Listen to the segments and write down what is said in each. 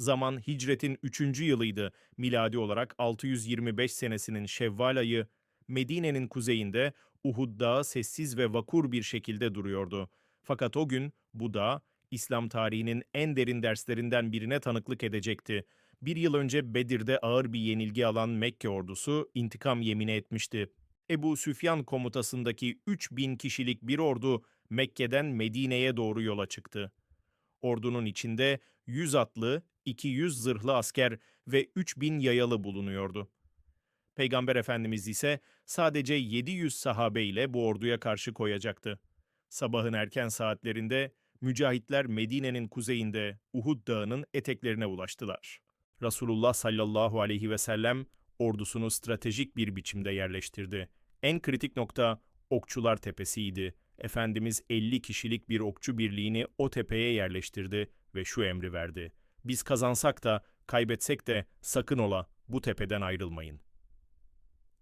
Zaman hicretin 3. yılıydı. Miladi olarak 625 senesinin Şevval ayı Medine'nin kuzeyinde Uhud Dağı sessiz ve vakur bir şekilde duruyordu. Fakat o gün bu dağ İslam tarihinin en derin derslerinden birine tanıklık edecekti. Bir yıl önce Bedir'de ağır bir yenilgi alan Mekke ordusu intikam yemini etmişti. Ebu Süfyan komutasındaki 3000 kişilik bir ordu Mekke'den Medine'ye doğru yola çıktı. Ordunun içinde 100 atlı, 200 zırhlı asker ve 3000 yayalı bulunuyordu. Peygamber Efendimiz ise sadece 700 sahabe ile bu orduya karşı koyacaktı. Sabahın erken saatlerinde mücahitler Medine'nin kuzeyinde Uhud Dağı'nın eteklerine ulaştılar. Resulullah sallallahu aleyhi ve sellem ordusunu stratejik bir biçimde yerleştirdi. En kritik nokta Okçular Tepesi'ydi. Efendimiz 50 kişilik bir okçu birliğini o tepeye yerleştirdi ve şu emri verdi. Biz kazansak da kaybetsek de sakın ola bu tepeden ayrılmayın.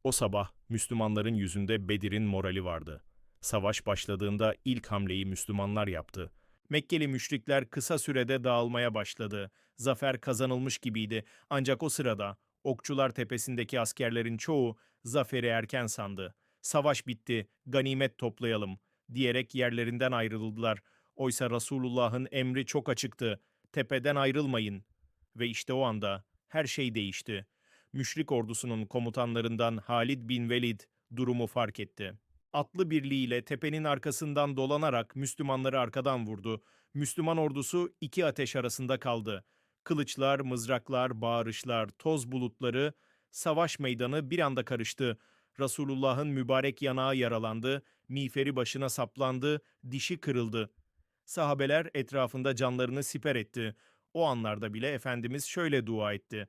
O sabah Müslümanların yüzünde Bedir'in morali vardı. Savaş başladığında ilk hamleyi Müslümanlar yaptı. Mekkeli müşrikler kısa sürede dağılmaya başladı. Zafer kazanılmış gibiydi. Ancak o sırada Okçular Tepesi'ndeki askerlerin çoğu zaferi erken sandı. Savaş bitti, ganimet toplayalım diyerek yerlerinden ayrıldılar. Oysa Resulullah'ın emri çok açıktı. Tepeden ayrılmayın. Ve işte o anda her şey değişti. Müşrik ordusunun komutanlarından Halid bin Velid durumu fark etti. Atlı birliğiyle tepenin arkasından dolanarak Müslümanları arkadan vurdu. Müslüman ordusu iki ateş arasında kaldı. Kılıçlar, mızraklar, bağırışlar, toz bulutları, savaş meydanı bir anda karıştı. Resulullah'ın mübarek yanağı yaralandı, miğferi başına saplandı, dişi kırıldı. Sahabeler etrafında canlarını siper etti. O anlarda bile Efendimiz şöyle dua etti.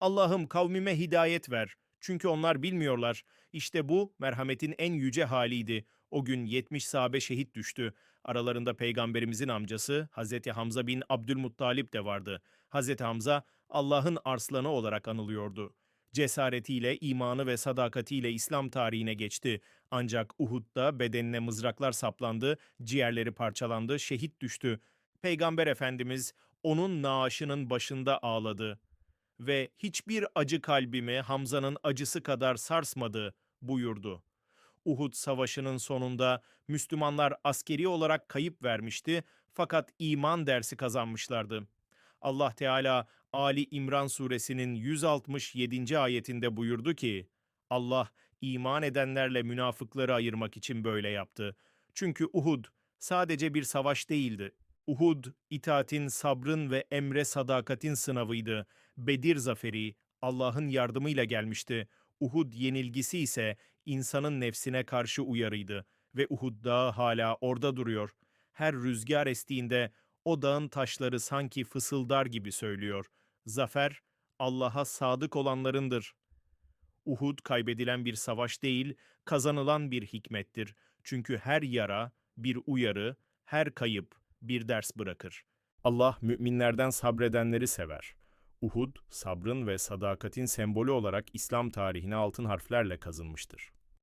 Allah'ım kavmime hidayet ver. Çünkü onlar bilmiyorlar. İşte bu merhametin en yüce haliydi. O gün 70 sahabe şehit düştü. Aralarında peygamberimizin amcası Hazreti Hamza bin Abdülmuttalip de vardı. Hazreti Hamza Allah'ın arslanı olarak anılıyordu. Cesaretiyle, imanı ve sadakatiyle İslam tarihine geçti. Ancak Uhud'da bedenine mızraklar saplandı, ciğerleri parçalandı, şehit düştü. Peygamber Efendimiz onun naaşının başında ağladı ve hiçbir acı kalbimi Hamza'nın acısı kadar sarsmadı buyurdu. Uhud Savaşı'nın sonunda Müslümanlar askeri olarak kayıp vermişti fakat iman dersi kazanmışlardı. Allah Teala Ali İmran suresinin 167. ayetinde buyurdu ki, Allah iman edenlerle münafıkları ayırmak için böyle yaptı. Çünkü Uhud sadece bir savaş değildi. Uhud, itaatin, sabrın ve emre sadakatin sınavıydı. Bedir zaferi Allah'ın yardımıyla gelmişti. Uhud yenilgisi ise insanın nefsine karşı uyarıydı ve Uhud dağı hala orada duruyor. Her rüzgar estiğinde o dağın taşları sanki fısıldar gibi söylüyor. Zafer Allah'a sadık olanlarındır. Uhud kaybedilen bir savaş değil, kazanılan bir hikmettir. Çünkü her yara bir uyarı, her kayıp bir ders bırakır. Allah müminlerden sabredenleri sever. Uhud, sabrın ve sadakatin sembolü olarak İslam tarihine altın harflerle kazınmıştır.